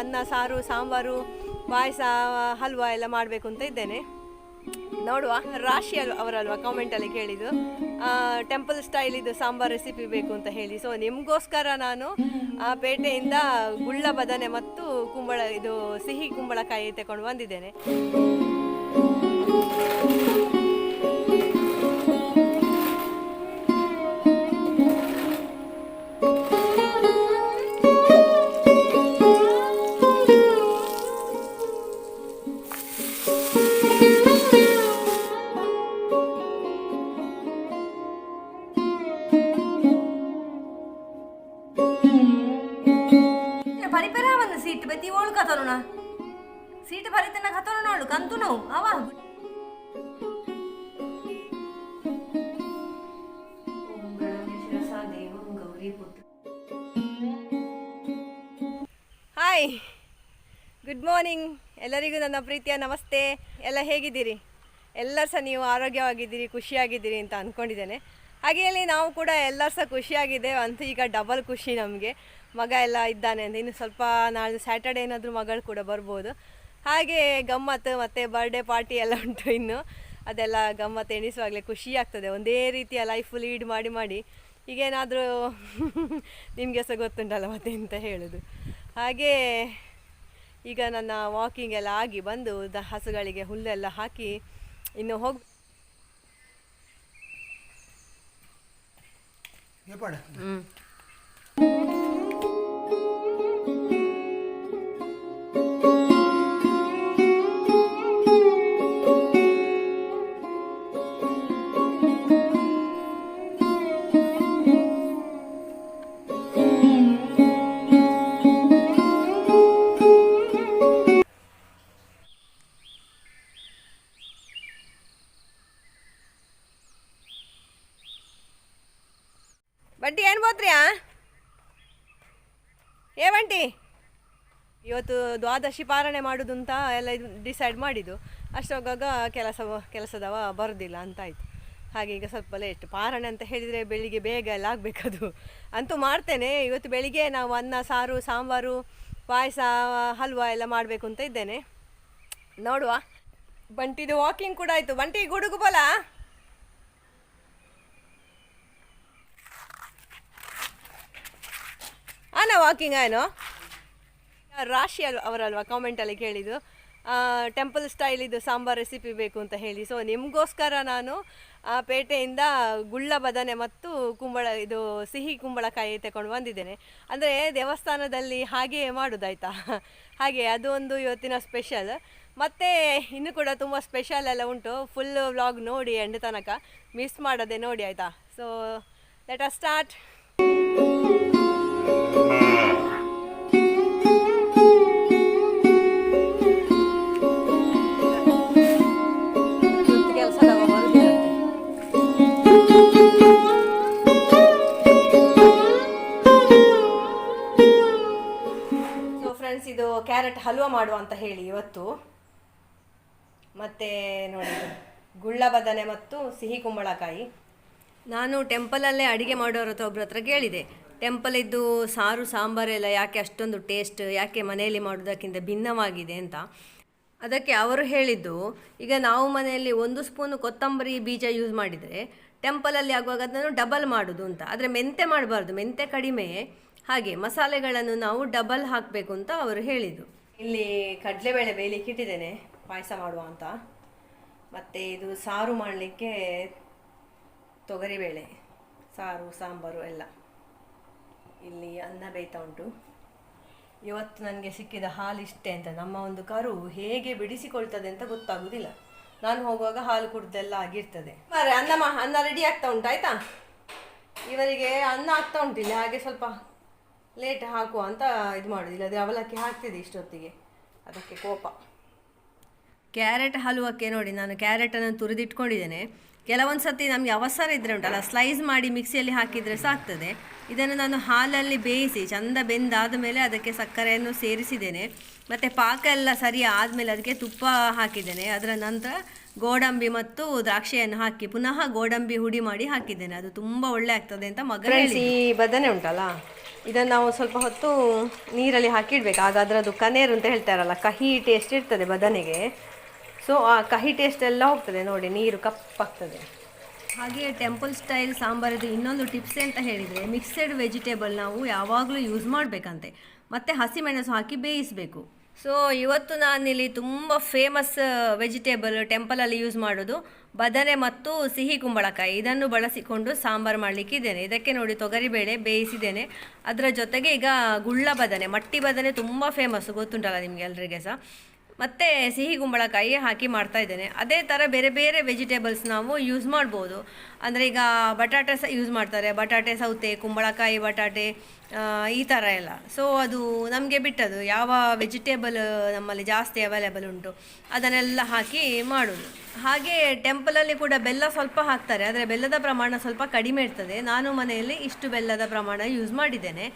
ಅನ್ನ, ಸಾರು, ಸಾಂಬಾರು, ಪಾಯಸ, ಹಲ್ವಾ ಎಲ್ಲ ಮಾಡಬೇಕು ಅಂತ ಇದ್ದೇನೆ. ನೋಡುವ, ರಾಶಿ ಅಲ್ವ ಅವರಲ್ವಾ ಕಾಮೆಂಟಲ್ಲಿ ಕೇಳಿದ್ದು. ಟೆಂಪಲ್ ಸ್ಟೈಲ್ ಇದು ಸಾಂಬಾರ್ ರೆಸಿಪಿ ಬೇಕು ಅಂತ ಹೇಳಿ. ಸೊ ನಿಮಗೋಸ್ಕರ ನಾನು, ಆ, ಪೇಟೆಯಿಂದ ಗುಳ್ಳ ಬದನೆ ಮತ್ತು ಕುಂಬಳ, ಇದು ಸಿಹಿ ಕುಂಬಳಕಾಯಿ ತಗೊಂಡು ಬಂದಿದ್ದೇನೆ. ನೋಡು ಕಂತು ನಾವು, ಅವ. ಹಾಯ್ ಗುಡ್ ಮಾರ್ನಿಂಗ್ ಎಲ್ಲರಿಗೂ ನನ್ನ ಪ್ರೀತಿಯ ನಮಸ್ತೆ. ಎಲ್ಲ ಹೇಗಿದ್ದೀರಿ? ಎಲ್ಲರೂ ಸಹ ನೀವು ಆರೋಗ್ಯವಾಗಿದ್ದೀರಿ, ಖುಷಿಯಾಗಿದ್ದೀರಿ ಅಂತ ಅಂದ್ಕೊಂಡಿದ್ದೇನೆ ಹಾಗೆ ಇಲ್ಲಿ ನಾವು ಕೂಡ ಎಲ್ಲರೂ ಸಹ ಖುಷಿಯಾಗಿದ್ದೇವೆ. ಅಂತೂ ಈಗ ಡಬಲ್ ಖುಷಿ ನಮಗೆ. ಮಗ ಎಲ್ಲ ಇದ್ದಾನೆ ಅಂತ ಇನ್ನು ಸ್ವಲ್ಪ ನಾಳೆ ಸ್ಯಾಟರ್ಡೇ ಏನಾದರೂ ಮಗಳು ಕೂಡ ಬರ್ಬೋದು. ಹಾಗೆ ಗಮ್ಮತ್ತು ಮತ್ತು ಬರ್ಡೇ ಪಾರ್ಟಿ ಎಲ್ಲ ಉಂಟು ಇನ್ನು. ಅದೆಲ್ಲ ಗಮ್ಮತ್ತು ಎಣಿಸುವಾಗಲೇ ಖುಷಿ ಆಗ್ತದೆ. ಒಂದೇ ರೀತಿಯ ಲೈಫ್ ಲೀಡ್ ಮಾಡಿ ಮಾಡಿ ಈಗೇನಾದರೂ ನಿಮಗೆ ಸಹ ಗೊತ್ತುಂಟಲ್ಲ ಮತ್ತೆ ಅಂತ ಹೇಳೋದು. ಹಾಗೆ ಈಗ ನನ್ನ ವಾಕಿಂಗ್ ಎಲ್ಲ ಆಗಿ ಬಂದು ದ ಹಸುಗಳಿಗೆ ಹುಲ್ಲೆಲ್ಲ ಹಾಕಿ ಇನ್ನು ಹೋಗಿ ಏಪಾಡ ಬಂಟಿ ಏನು ಬೋತ್ರಿಯಾ ಏ ಬಂಟಿ ಇವತ್ತು ದ್ವಾದಶಿ ಪಾರಣೆ ಮಾಡೋದು ಅಂತ ಎಲ್ಲ ಇದು ಡಿಸೈಡ್ ಮಾಡಿದ್ದು. ಅಷ್ಟೋಗಾಗ ಕೆಲಸ ಕೆಲಸದವ ಬರೋದಿಲ್ಲ ಅಂತಾಯಿತು. ಹಾಗೆ ಈಗ ಸ್ವಲ್ಪ ಲೇಟ್ ಪಾರಣೆ ಅಂತ ಹೇಳಿದರೆ ಬೆಳಿಗ್ಗೆ ಬೇಗ ಎಲ್ಲ ಆಗಬೇಕದು. ಅಂತೂ ಮಾಡ್ತೇನೆ. ಇವತ್ತು ಬೆಳಿಗ್ಗೆ ನಾವು ಅನ್ನ, ಸಾರು, ಸಾಂಬಾರು, ಪಾಯಸ, ಹಲ್ವಾ ಎಲ್ಲ ಮಾಡಬೇಕು ಅಂತ ಇದ್ದೇನೆ. ನೋಡುವ. ಬಂಟಿದು ವಾಕಿಂಗ್ ಕೂಡ ಆಯಿತು. ಬಂಟಿ, ಗುಡುಗು ಬಲ? ಆನ ವಾಕಿಂಗ್ ಏನು? ರಾಶಿ ಅಲ್ವ ಅವರಲ್ವಾ ಕಾಮೆಂಟಲ್ಲಿ ಕೇಳಿದ್ದು. ಟೆಂಪಲ್ ಸ್ಟೈಲ್ ಇದು ಸಾಂಬಾರ್ ರೆಸಿಪಿ ಬೇಕು ಅಂತ ಹೇಳಿ. ಸೊ ನಿಮಗೋಸ್ಕರ ನಾನು ಪೇಟೆಯಿಂದ ಗುಳ್ಳ ಬದನೆ ಮತ್ತು ಕುಂಬಳ, ಇದು ಸಿಹಿ ಕುಂಬಳಕಾಯಿ ತಗೊಂಡು ಬಂದಿದ್ದೇನೆ. ಅಂದರೆ ದೇವಸ್ಥಾನದಲ್ಲಿ ಹಾಗೆಯೇ ಮಾಡೋದಾಯ್ತಾ? ಹಾಗೆ, ಅದು ಒಂದು ಇವತ್ತಿನ ಸ್ಪೆಷಲ್ ಮತ್ತು ಇನ್ನು ಕೂಡ ತುಂಬ ಸ್ಪೆಷಲ್ ಎಲ್ಲ ಉಂಟು. ಫುಲ್ ವ್ಲಾಗ್ ನೋಡಿ ಎಂಡ್ ತನಕ. ಮಿಸ್ ಮಾಡದೆ ನೋಡಿ, ಆಯಿತಾ? ಸೊ ಲೆಟ್ ಅಸ್ ಸ್ಟಾರ್ಟ್ ಇದು ಕ್ಯಾರೆಟ್ ಹಲ್ವಾ ಮಾಡುವ ಅಂತ ಹೇಳಿ ಇವತ್ತು. ಮತ್ತೆ ನೋಡಿ ಗುಳ್ಳ ಬದನೆ ಮತ್ತು ಸಿಹಿ ಕುಂಬಳಕಾಯಿ. ನಾನು ಟೆಂಪಲಲ್ಲೇ ಅಡಿಗೆ ಮಾಡೋರ ಹತ್ರ ಒಬ್ರ ಹತ್ರ ಕೇಳಿದೆ. ಟೆಂಪಲ್ ಇದ್ದು ಸಾರು ಸಾಂಬಾರೆಲ್ಲ ಯಾಕೆ ಅಷ್ಟೊಂದು ಟೇಸ್ಟ್ ಯಾಕೆ ಮನೆಯಲ್ಲಿ ಮಾಡೋದಕ್ಕಿಂತ ಭಿನ್ನವಾಗಿದೆ ಅಂತ. ಅದಕ್ಕೆ ಅವರು ಹೇಳಿದ್ದು, ಈಗ ನಾವು ಮನೆಯಲ್ಲಿ ಒಂದು ಸ್ಪೂನು ಕೊತ್ತಂಬರಿ ಬೀಜ ಯೂಸ್ ಮಾಡಿದರೆ ಟೆಂಪಲಲ್ಲಿ ಆಗುವಾಗ ಅದನ್ನು ಡಬಲ್ ಮಾಡೋದು ಅಂತ. ಆದರೆ ಮೆಂತೆ ಮಾಡಬಾರ್ದು, ಮೆಂತೆ ಕಡಿಮೆ. ಹಾಗೆ ಮಸಾಲೆಗಳನ್ನು ನಾವು ಡಬಲ್ ಹಾಕಬೇಕು ಅಂತ ಅವರು ಹೇಳಿದರು ಇಲ್ಲಿ ಕಡಲೆಬೇಳೆ ಬೇಯಲಿಕ್ಕೆ ಇಟ್ಟಿದ್ದೇನೆ, ಪಾಯಸ ಮಾಡುವ ಅಂತ. ಮತ್ತು ಇದು ಸಾರು ಮಾಡಲಿಕ್ಕೆ ತೊಗರಿಬೇಳೆ, ಸಾರು, ಸಾಂಬಾರು ಎಲ್ಲ. ಇಲ್ಲಿ ಅನ್ನ ಬೇಯ್ತಾ ಉಂಟು. ಇವತ್ತು ನನಗೆ ಸಿಕ್ಕಿದ ಹಾಲು ಇಷ್ಟೇ ಅಂತ, ನಮ್ಮ ಒಂದು ಕರು ಹೇಗೆ ಬಿಡಿಸಿಕೊಳ್ತದೆ ಅಂತ ಗೊತ್ತಾಗುದಿಲ್ಲ. ನಾನು ಹೋಗುವಾಗ ಹಾಲು ಕುಡ್ದೆಲ್ಲ ಆಗಿರ್ತದೆ. ಮರೆ ಅನ್ನ ಮಾ, ಅನ್ನ ರೆಡಿ ಆಗ್ತಾ ಉಂಟು, ಆಯ್ತಾ? ಇವರಿಗೆ ಅನ್ನ ಆಗ್ತಾ ಉಂಟಿಲ್ಲ, ಹಾಗೆ ಸ್ವಲ್ಪ ಲೇಟ್ ಹಾಕುವ ಅಂತ ಇದು ಮಾಡೋದಿಲ್ಲ ಅದೇ ಅವಲಕ್ಕಿ ಹಾಕ್ತಿದೆ ಇಷ್ಟೊತ್ತಿಗೆ. ಅದಕ್ಕೆ ಕೋಪ. ಕ್ಯಾರೆಟ್ ಹಲ್ವಕ್ಕೆ ನೋಡಿ, ನಾನು ಕ್ಯಾರೆಟನ್ನು ತುರಿದಿಟ್ಕೊಂಡಿದ್ದೇನೆ. ಕೆಲವೊಂದು ಸರ್ತಿ ನಮಗೆ ಅವಸರ ಇದ್ರೆ ಉಂಟಲ್ಲ ಸ್ಲೈಸ್ ಮಾಡಿ ಮಿಕ್ಸಿಯಲ್ಲಿ ಹಾಕಿದರೆ ಸಾಕ್ತದೆ. ಇದನ್ನು ನಾನು ಹಾಲಲ್ಲಿ ಬೇಯಿಸಿ ಚಂದ ಬೆಂದಾದ ಮೇಲೆ ಅದಕ್ಕೆ ಸಕ್ಕರೆಯನ್ನು ಸೇರಿಸಿದ್ದೇನೆ. ಮತ್ತು ಪಾಕ ಎಲ್ಲ ಸರಿ ಆದಮೇಲೆ ಅದಕ್ಕೆ ತುಪ್ಪ ಹಾಕಿದ್ದೇನೆ. ಅದರ ನಂತರ ಗೋಡಂಬಿ ಮತ್ತು ದ್ರಾಕ್ಷಿಯನ್ನು ಹಾಕಿ ಪುನಃ ಗೋಡಂಬಿ ಹುಡಿ ಮಾಡಿ ಹಾಕಿದ್ದೇನೆ. ಅದು ತುಂಬ ಒಳ್ಳೆ ಆಗ್ತದೆ ಅಂತ ಮಗ ಈ ಬದನೆ ಉಂಟಲ್ಲ ಇದನ್ನು ನಾವು ಸ್ವಲ್ಪ ಹೊತ್ತು ನೀರಲ್ಲಿ ಹಾಕಿಡ್ಬೇಕು. ಆಗ ಅದರದ್ದು ಕನೇರು ಅಂತ ಹೇಳ್ತಾರಲ್ಲ ಕಹಿ ಟೇಸ್ಟ್ ಇರ್ತದೆ ಬದನೆಗೆ. ಸೊ ಆ ಕಹಿ ಟೇಸ್ಟ್ ಎಲ್ಲ ಹೋಗ್ತದೆ ನೋಡಿ, ನೀರು ಕಪ್ಪಾಗ್ತದೆ. ಹಾಗೆ ಟೆಂಪಲ್ ಸ್ಟೈಲ್ ಸಾಂಬಾರದು ಇನ್ನೊಂದು ಟಿಪ್ಸ್ ಅಂತ ಹೇಳಿದರೆ ಮಿಕ್ಸೆಡ್ ವೆಜಿಟೇಬಲ್ ನಾವು ಯಾವಾಗಲೂ ಯೂಸ್ ಮಾಡಬೇಕಂತೆ. ಮತ್ತು ಹಸಿಮೆಣಸು ಹಾಕಿ ಬೇಯಿಸಬೇಕು. ಸೊ ಇವತ್ತು ನಾನಿಲ್ಲಿ ತುಂಬ ಫೇಮಸ್ ವೆಜಿಟೇಬಲ್ ಟೆಂಪಲಲ್ಲಿ ಯೂಸ್ ಮಾಡೋದು ಬದನೆ ಮತ್ತು ಸಿಹಿ ಕುಂಬಳಕಾಯಿ. ಇದನ್ನು ಬಳಸಿಕೊಂಡು ಸಾಂಬಾರು ಮಾಡಲಿಕ್ಕಿದ್ದೇನೆ ಇದಕ್ಕೆ ನೋಡಿ ತೊಗರಿಬೇಳೆ ಬೇಯಿಸಿದ್ದೇನೆ. ಅದರ ಜೊತೆಗೆ ಈಗ ಗುಳ್ಳ ಬದನೆ, ಮಟ್ಟಿ ಬದನೆ ತುಂಬ ಫೇಮಸ್ ಗೊತ್ತುಂಟಲ್ಲ ನಿಮಗೆ ಎಲ್ರಿಗೆ ಸಹ ಮತ್ತು ಸಿಹಿ ಕುಂಬಳಕಾಯಿ ಹಾಕಿ ಮಾಡ್ತಾ ಇದ್ದೇನೆ. ಅದೇ ಥರ ಬೇರೆ ಬೇರೆ ವೆಜಿಟೇಬಲ್ಸ್ ನಾವು ಯೂಸ್ ಮಾಡ್ಬೋದು. ಅಂದರೆ ಈಗ ಬಟಾಟೆ ಸಹ ಯೂಸ್ ಮಾಡ್ತಾರೆ. ಬಟಾಟೆ ಸೌತೆ, ಕುಂಬಳಕಾಯಿ ಬಟಾಟೆ ಈ ಥರ ಎಲ್ಲ. ಸೊ ಅದು ನಮಗೆ ಬಿಟ್ಟದು ಯಾವ ವೆಜಿಟೇಬಲ್ ನಮ್ಮಲ್ಲಿ ಜಾಸ್ತಿ ಅವೈಲೇಬಲ್ ಉಂಟು, ಅದನ್ನೆಲ್ಲ ಹಾಕಿ ಮಾಡೋದು. ಹಾಗೆ ಟೆಂಪಲಲ್ಲಿ ಕೂಡ ಬೆಲ್ಲ ಸ್ವಲ್ಪ ಹಾಕ್ತಾರೆ. ಆದರೆ ಬೆಲ್ಲದ ಪ್ರಮಾಣ ಸ್ವಲ್ಪ ಕಡಿಮೆ ಇರ್ತದೆ. ನಾನು ಮನೆಯಲ್ಲಿ ಇಷ್ಟು ಬೆಲ್ಲದ ಪ್ರಮಾಣ ಯೂಸ್ ಮಾಡಿದ್ದೇನೆ.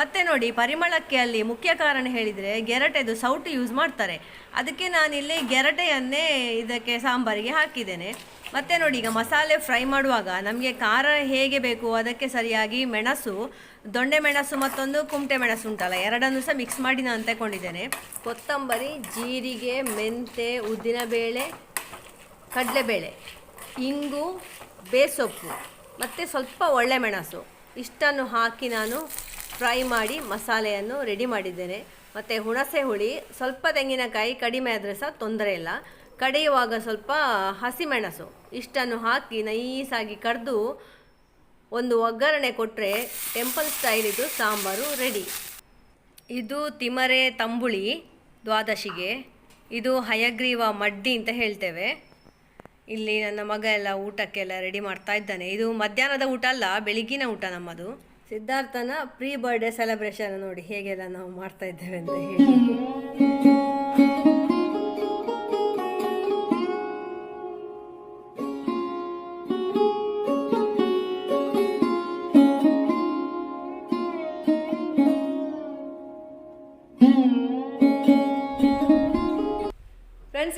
ಮತ್ತೆ ನೋಡಿ, ಪರಿಮಳಕ್ಕೆ ಅಲ್ಲಿ ಮುಖ್ಯ ಕಾರಣ ಹೇಳಿದರೆ ಗೆರಟೆದು ಸೌಟು ಯೂಸ್ ಮಾಡ್ತಾರೆ. ಅದಕ್ಕೆ ನಾನಿಲ್ಲಿ ಗೆರಟೆಯನ್ನೇ ಇದಕ್ಕೆ ಸಾಂಬಾರಿಗೆ ಹಾಕಿದ್ದೇನೆ. ಮತ್ತೆ ನೋಡಿ, ಈಗ ಮಸಾಲೆ ಫ್ರೈ ಮಾಡುವಾಗ ನಮಗೆ ಖಾರ ಹೇಗೆ ಬೇಕು, ಅದಕ್ಕೆ ಸರಿಯಾಗಿ ಮೆಣಸು ದೊಣ್ಣೆ ಮೆಣಸು ಮತ್ತೊಂದು ಕುಮಟೆ ಮೆಣಸು ಉಂಟಲ್ಲ, ಎರಡನ್ನು ಸಹ ಮಿಕ್ಸ್ ಮಾಡಿ ನಾನು ತಗೊಂಡಿದ್ದೇನೆ. ಕೊತ್ತಂಬರಿ, ಜೀರಿಗೆ, ಮೆಂತೆ ಉದ್ದಿನಬೇಳೆ ಕಡಲೆಬೇಳೆ, ಇಂಗು, ಬೇಸೊಪ್ಪು, ಮತ್ತು ಸ್ವಲ್ಪ ಒಳ್ಳೆ ಮೆಣಸು. ಇಷ್ಟನ್ನು ಹಾಕಿ ನಾನು ಫ್ರೈ ಮಾಡಿ ಮಸಾಲೆಯನ್ನು ರೆಡಿ ಮಾಡಿದ್ದೇನೆ. ಮತ್ತು ಹುಣಸೆ ಹುಳಿ, ಸ್ವಲ್ಪ ತೆಂಗಿನಕಾಯಿ ಕಡಿಮೆ ಆದರೆ ಸಹ ತೊಂದರೆ ಇಲ್ಲ. ಕಡೆಯುವಾಗ ಸ್ವಲ್ಪ ಹಸಿಮೆಣಸು ಇಷ್ಟನ್ನು ಹಾಕಿ ನೈಸಾಗಿ ಕರೆದು ಒಂದು ಒಗ್ಗರಣೆ ಕೊಟ್ಟರೆ ಟೆಂಪಲ್ ಸ್ಟೈಲ್ ಇದು, ಸಾಂಬಾರು ರೆಡಿ ಇದು ತಿಮರೆ ತಂಬುಳಿ ದ್ವಾದಶಿಗೆ. ಇದು ಹಯಗ್ರೀವ ಮಡ್ಡಿ ಅಂತ ಹೇಳ್ತೇವೆ. ಇಲ್ಲಿ ನನ್ನ ಮಗ ಎಲ್ಲ ಊಟಕ್ಕೆಲ್ಲ ರೆಡಿ ಮಾಡ್ತಾ ಇದ್ದಾನೆ. ಇದು ಮಧ್ಯಾಹ್ನದ ಊಟ ಅಲ್ಲ, ಬೆಳಿಗ್ಗಿನ ಊಟ ನಮ್ಮದು. ಸಿದ್ಧಾರ್ಥನ ಪ್ರೀ ಬರ್ಡೇ ಸೆಲೆಬ್ರೇಷನ್ ನೋಡಿ ಹೇಗೆಲ್ಲ ನಾವು ಮಾಡ್ತಾ ಇದ್ದೇವೆ ಅಂತ ಹೇಳಿ.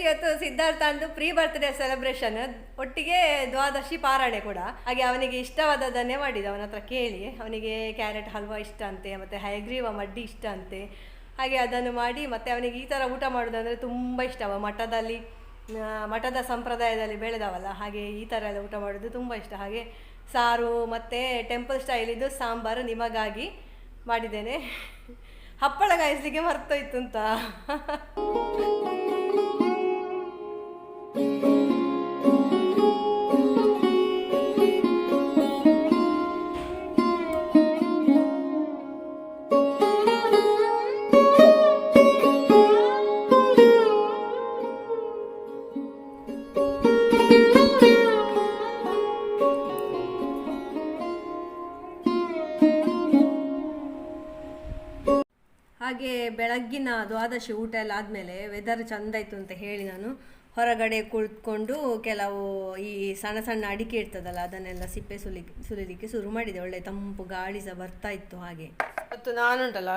ಇವತ್ತು ಸಿದ್ಧಾರ್ಥ ಅಂದು ಪ್ರೀ ಬರ್ತ್ಡೇ ಸೆಲೆಬ್ರೇಷನ್ ಒಟ್ಟಿಗೆ ದ್ವಾದಶಿ ಪಾರಾಯಣೆ ಕೂಡ. ಹಾಗೆ ಅವನಿಗೆ ಇಷ್ಟವಾದದ್ದನ್ನೇ ಮಾಡಿದ್ದು. ಅವನ ಹತ್ರ ಕೇಳಿ. ಅವನಿಗೆ ಕ್ಯಾರೆಟ್ ಹಲ್ವಾ ಇಷ್ಟ ಅಂತೆ, ಮತ್ತು ಹೈಗ್ರೀವ ಮಡ್ಡಿ ಇಷ್ಟ ಅಂತೆ. ಹಾಗೆ ಅದನ್ನು ಮಾಡಿ, ಮತ್ತು ಅವನಿಗೆ ಈ ಥರ ಊಟ ಮಾಡೋದಂದರೆ ತುಂಬ ಇಷ್ಟ. ಅವ ಮಠದಲ್ಲಿ ಮಠದ ಸಂಪ್ರದಾಯದಲ್ಲಿ ಬೆಳೆದವಲ್ಲ, ಹಾಗೆ ಈ ಥರ ಎಲ್ಲ ಊಟ ಮಾಡೋದು ತುಂಬ ಇಷ್ಟ. ಹಾಗೆ ಸಾರು, ಮತ್ತು ಟೆಂಪಲ್ ಸ್ಟೈಲಿದ್ದು ಸಾಂಬಾರು ನಿಮಗಾಗಿ ಮಾಡಿದ್ದೇನೆ. ಹಪ್ಪಳ ಕಾಯಿಸ್ಲಿಕ್ಕೆ ಮರ್ತೋಯ್ತು ಅಂತ. ಹಾಗೆ ಬೆಳಗ್ಗಿನ ದ್ವಾದಶಿ ಊಟ ಎಲ್ಲ ಆದಮೇಲೆ ವೆದರ್ ಚಂದ ಇತ್ತು ಅಂತ ಹೇಳಿ ನಾನು ಹೊರಗಡೆ ಕುಳಿತುಕೊಂಡು ಕೆಲವು ಈ ಸಣ್ಣ ಸಣ್ಣ ಅಡಿಕೆ ಇರ್ತದಲ್ಲ, ಅದನ್ನೆಲ್ಲ ಸಿಪ್ಪೆ ಸುಲಿ, ಸುಲಿಲಿಕ್ಕೆ ಶುರು ಮಾಡಿದೆ. ಒಳ್ಳೆ ತಂಪು ಗಾಳಿ ಸಹ ಬರ್ತಾ ಇತ್ತು ಹಾಗೆ. ಮತ್ತು ನಾನುಂಟಲ್ಲ,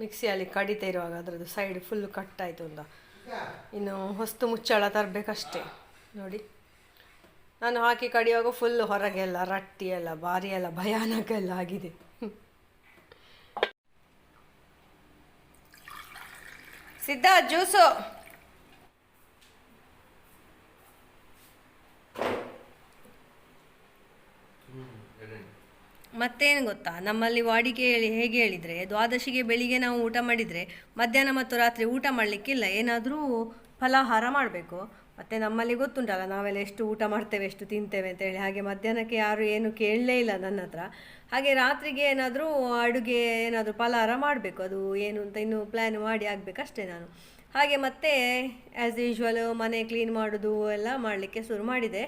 ಮಿಕ್ಸಿಯಲ್ಲಿ ಕಡಿತಾ ಇರುವಾಗ ಅದರದ್ದು ಸೈಡ್ ಫುಲ್ ಕಟ್ಟಾಯಿತು ಅಂತ. ಇನ್ನು ಹೊಸ್ತು ಮುಚ್ಚಳ ತರಬೇಕಷ್ಟೇ. ನೋಡಿ. ನಾನು ಹಾಕಿ ಕಡಿಯುವಾಗ ಫುಲ್ ಹೊರಗೆಲ್ಲ ರಟ್ಟಿ ಎಲ್ಲ ಭಾರಿ ಎಲ್ಲ ಭಯಾನಕ ಎಲ್ಲ ಆಗಿದೆ. ಸಿದ್ಧ, ಜ್ಯೂಸು. ಮತ್ತೇನು ಗೊತ್ತಾ? ನಮ್ಮಲ್ಲಿ ವಾಡಿಕೆ ಹೇಳಿ, ಹೇಗೆ ಹೇಳಿದರೆ, ದ್ವಾದಶಿಗೆ ಬೆಳಿಗ್ಗೆ ನಾವು ಊಟ ಮಾಡಿದರೆ, ಮಧ್ಯಾಹ್ನ ಮತ್ತು ರಾತ್ರಿ ಊಟ ಮಾಡಲಿಕ್ಕಿಲ್ಲ. ಏನಾದರೂ ಫಲಾಹಾರ ಮಾಡಬೇಕು. ಮತ್ತು ನಮ್ಮಲ್ಲಿ ಗೊತ್ತುಂಟಲ್ಲ, ನಾವೆಲ್ಲ ಎಷ್ಟು ಊಟ ಮಾಡ್ತೇವೆ, ಎಷ್ಟು ತಿಂತೇವೆ ಅಂತ ಹೇಳಿ. ಹಾಗೆ ಮಧ್ಯಾಹ್ನಕ್ಕೆ ಯಾರು ಏನು ಕೇಳಲೇ ಇಲ್ಲ ನನ್ನ ಹತ್ರ. ಹಾಗೆ ರಾತ್ರಿಗೆ ಏನಾದರೂ ಅಡುಗೆ ಏನಾದರೂ ಫಲಹಾರ ಮಾಡಬೇಕು, ಅದು ಏನು ಅಂತ ಇನ್ನೂ ಪ್ಲ್ಯಾನ್ ಮಾಡಿ ಆಗಬೇಕಷ್ಟೇ ನಾನು. ಹಾಗೆ ಮತ್ತೆ ಆ್ಯಸ್ ಯೂಶ್ವಲ್ ಮನೆ ಕ್ಲೀನ್ ಮಾಡೋದು ಎಲ್ಲ ಮಾಡಲಿಕ್ಕೆ ಶುರು ಮಾಡಿದೆ.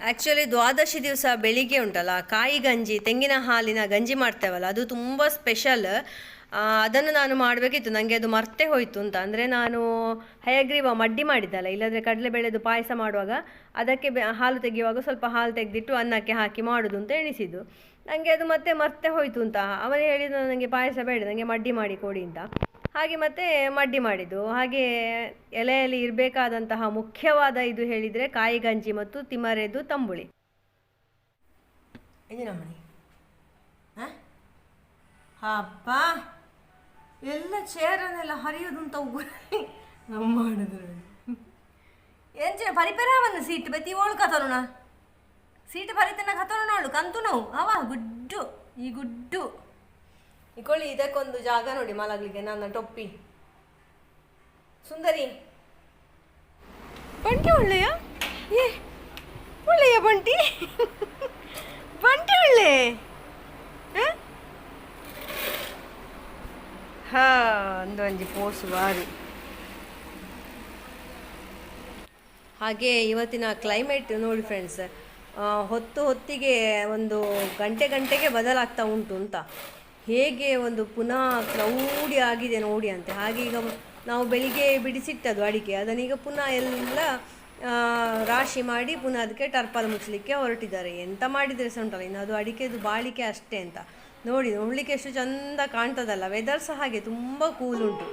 ಆ್ಯಕ್ಚುಲಿ ದ್ವಾದಶಿ ದಿವಸ ಬೆಳಿಗ್ಗೆ ಉಂಟಲ್ಲ, ಕಾಯಿ ಗಂಜಿ, ತೆಂಗಿನ ಹಾಲಿನ ಗಂಜಿ ಮಾಡ್ತೇವಲ್ಲ, ಅದು ತುಂಬ ಸ್ಪೆಷಲ್ ಅದನ್ನು ನಾನು ಮಾಡಬೇಕಿತ್ತು ನನಗೆ ಅದು ಮರ್ತೇ ಹೋಯಿತು ಅಂತ. ಅಂದರೆ ನಾನು ಹಯಗ್ರೀವ ಮಡ್ಡಿ ಮಾಡಿದ್ದಲ್ಲ, ಇಲ್ಲಾಂದರೆ ಕಡಲೆಬೇಳೆದು ಪಾಯಸ ಮಾಡುವಾಗ, ಅದಕ್ಕೆ ಹಾಲು ತೆಗೆಯುವಾಗ ಸ್ವಲ್ಪ ಹಾಲು ತೆಗೆದಿಟ್ಟು ಅನ್ನಕ್ಕೆ ಹಾಕಿ ಮಾಡೋದು ಅಂತ ಎಣಿಸಿದ್ದು. ನನಗೆ ಅದು ಮತ್ತೆ ಮರ್ತೇ ಹೋಯಿತು ಅಂತ. ಅವನೇ ಹೇಳಿದ ನನಗೆ ಪಾಯಸ ಬೇಡ ನನಗೆ ಮಡ್ಡಿ ಮಾಡಿ ಕೊಡಿ ಅಂತ. ಹಾಗೆ ಮತ್ತೆ ಮಡ್ಡಿ ಮಾಡಿದ್ದು. ಹಾಗೆ ಎಲೆಯಲ್ಲಿ ಇರಬೇಕಾದಂತಹ ಮುಖ್ಯವಾದ ಇದು ಹೇಳಿದರೆ ಕಾಯಿ ಗಂಜಿ ಮತ್ತು ತಿಮರೆದು ತಂಬುಳಿ. ಅಪ್ಪ ಎಲ್ಲ ಚೇರನ್ನೆಲ್ಲ ಹರಿಯೋದು ಅಂತ ಉಗುರಲ್ಲಿ ನಾವು ಮಾಡಿದ್ರು ಎಂಚಿನ ಪರಿಪರಾವನ್ನ ಸೀಟ್ ಬತ್ತಿ ಓಳು ಕತರುಣ ಸೀಟ್ ಪರಿತನ ಕತರುಣ ಅವಳು. ಕಂತು ನೋವು. ಅವ ಗುಡ್ಡು. ಈ ಗುಡ್ಡು. ಇಕೊಳ್ಳಿ, ಇದಕ್ಕೊಂದು ಜಾಗ ನೋಡಿ ಮಲಗಲಿಕ್ಕೆ, ನನ್ನ ಟೊಪ್ಪಿ. ಸುಂದರಿ. ಬಂಟಿ ಒಳ್ಳೆಯ? ಏ, ಒಳ್ಳೆಯ ಬಂಟಿ? ಬಂಟಿ ಒಳ್ಳೆ? ಹ? ಒಂದು ಅಂಜಿ ಪೋಸು ಬಾರಿ. ಹಾಗೆ ಇವತ್ತಿನ ಕ್ಲೈಮೇಟ್ ನೋಡಿ ಫ್ರೆಂಡ್ಸ್ ಹೊತ್ತು ಹೊತ್ತಿಗೆ ಒಂದು ಗಂಟೆ ಗಂಟೆಗೆ ಬದಲಾಗ್ತಾ ಉಂಟು ಅಂತ. ಹೇಗೆ ಒಂದು ಪುನಃ ಕ್ಲೌಡಿ ಆಗಿದೆ ನೋಡಿ ಅಂತೆ. ಹಾಗೆ ಈಗ ನಾವು ಬೆಳಿಗ್ಗೆ ಬಿಡಿಸಿಟ್ಟದು ಅಡಿಕೆ ಅದನ್ನೀಗ ಪುನಃ ಎಲ್ಲ ರಾಶಿ ಮಾಡಿ ಪುನಃ ಅದಕ್ಕೆ ಟರ್ಪಲ್ ಮುಚ್ಚಲಿಕ್ಕೆ ಹೊರಟಿದ್ದಾರೆ. ಎಂತ ಮಾಡಿದರೆ ಸಹ ಉಂಟಲ್ಲ, ಇನ್ನು ಅದು ಅಡಿಕೆದು ಬಾಳಿಕೆ ಅಷ್ಟೇ ಅಂತ. ನೋಡಿ, ನೋಡಲಿಕ್ಕೆ ಎಷ್ಟು ಚಂದ ಕಾಣ್ತದಲ್ಲ ವೆದರ್ ಸಹ ಹಾಗೆ, ತುಂಬ ಕೂಲ್ ಉಂಟು.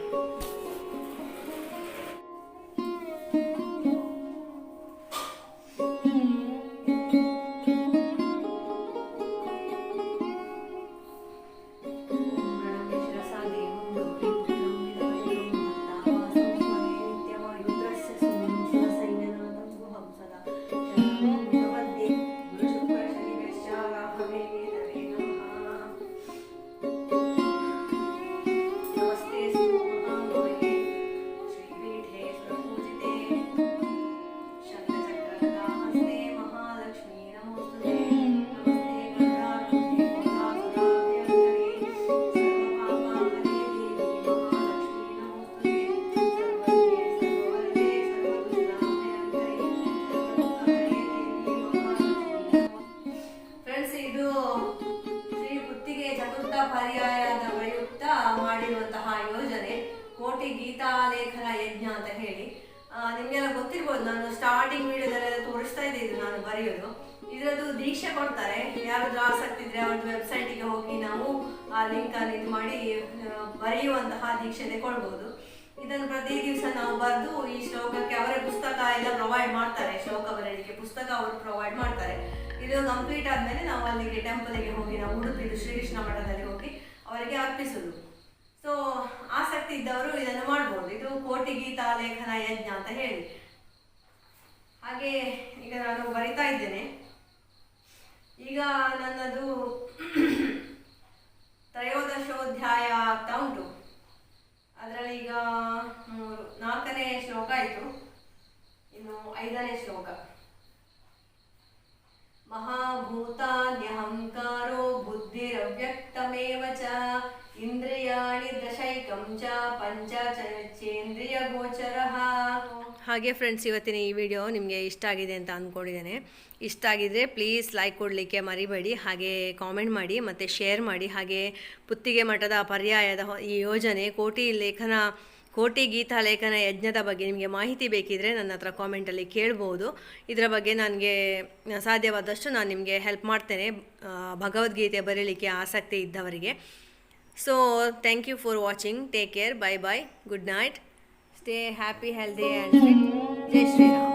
ಪರ್ಯಾಯದ ಪ್ರಯುಕ್ತ ಮಾಡಿರುವಂತಹ ಯೋಜನೆ ಕೋಟಿ ಗೀತಾಲೇಖನ ಯಜ್ಞ ಅಂತ ಹೇಳಿ. ನಿಮಗೆಲ್ಲ ಗೊತ್ತಿರ್ಬೋದು, ನಾನು ಸ್ಟಾರ್ಟಿಂಗ್ ವಿಡಿಯೋದಲ್ಲೆಲ್ಲ ತೋರಿಸ್ತಾ ಇದ್ದೆ ಇದು ನಾನು ಬರೆಯೋದು. ಇದರದ್ದು ದೀಕ್ಷೆ ಕೊಡ್ತಾರೆ. ಯಾರಾದ್ರೂ ಆಸಕ್ತಿ ಇದ್ರೆ ಅವ್ರದ್ದು ವೆಬ್ಸೈಟಿಗೆ ಹೋಗಿ ನಾವು ಆ ಲಿಂಕ್ ಅಲ್ಲಿ ಇದು ಮಾಡಿ ಬರೆಯುವಂತಹ ದೀಕ್ಷೆ ತಗೊಳ್ಬೋದು ಇದನ್ನು ಪ್ರತಿ ದಿವಸ ನಾವು ಬರೆದು ಈ ಶ್ಲೋಕಕ್ಕೆ ಅವರೇ ಪುಸ್ತಕ ಎಲ್ಲ ಪ್ರೊವೈಡ್ ಮಾಡ್ತಾರೆ. ಶ್ಲೋಕ ಬರೆಯಲಿಕ್ಕೆ ಪುಸ್ತಕ ಅವರು ಪ್ರೊವೈಡ್ ಮಾಡ್ತಾರೆ. ಇದು ಕಂಪ್ಲೀಟ್ ಆದಮೇಲೆ ನಾವು ಅಲ್ಲಿಗೆ ಟೆಂಪಲ್ಗೆ ಹೋಗಿ ನಾವು ಉಡುಪಿದು ಶ್ರೀಕೃಷ್ಣ ಮಠದಲ್ಲಿ ಹೋಗಿ ಅವರಿಗೆ ಅರ್ಪಿಸುದು. ಸೊ ಆಸಕ್ತಿ ಇದ್ದವರು ಇದನ್ನು ಮಾಡ್ಬೋದು. ಇದು ಕೋಟಿ ಗೀತಾ ಲೇಖನ ಯಜ್ಞ ಅಂತ ಹೇಳಿ. ಹಾಗೆ ಈಗ ನಾನು ಬರಿತಾ ಇದ್ದೇನೆ. ಈಗ ನನ್ನದು ತ್ರಯೋದಶೋಧ್ಯಾಯ ಆಗ್ತಾ ಉಂಟು. ಅದರಲ್ಲಿ ಈಗ ನಾಲ್ಕನೇ ಶ್ಲೋಕ ಆಯಿತು. ಇನ್ನು ಐದನೇ ಶ್ಲೋಕ. ಹಾಗೆ ಫ್ರೆಂಡ್ಸ್ ಇವತ್ತಿನ ಈ ವಿಡಿಯೋ ನಿಮಗೆ ಇಷ್ಟ ಆಗಿದೆ ಅಂತ ಅಂದ್ಕೊಂಡಿದ್ದೇನೆ ಇಷ್ಟ ಆಗಿದ್ರೆ ಪ್ಲೀಸ್ ಲೈಕ್ ಕೊಡಲಿಕ್ಕೆ ಮರಿಬೇಡಿ. ಹಾಗೆ ಕಾಮೆಂಟ್ ಮಾಡಿ, ಮತ್ತು ಶೇರ್ ಮಾಡಿ. ಹಾಗೆ ಪುತ್ತಿಗೆ ಮಠದ ಪರ್ಯಾಯದ ಈ ಯೋಜನೆ, ಕೋಟಿ ಲೇಖನ, ಕೋಟಿ ಗೀತಾ ಲೇಖನ ಯಜ್ಞದ ಬಗ್ಗೆ ನಿಮಗೆ ಮಾಹಿತಿ ಬೇಕಿದ್ರೆ ನನ್ನ ಹತ್ರ ಕಾಮೆಂಟಲ್ಲಿ ಕೇಳ್ಬೋದು. ಇದರ ಬಗ್ಗೆ ನನಗೆ ಸಾಧ್ಯವಾದಷ್ಟು ನಾನು ನಿಮಗೆ ಹೆಲ್ಪ್ ಮಾಡ್ತೇನೆ. ಭಗವದ್ಗೀತೆ ಬರೀಲಿಕ್ಕೆ ಆಸಕ್ತಿ ಇದ್ದವರಿಗೆ. So thank you for watching take care bye bye good night stay happy, healthy, and fit. Jai Shri Ram.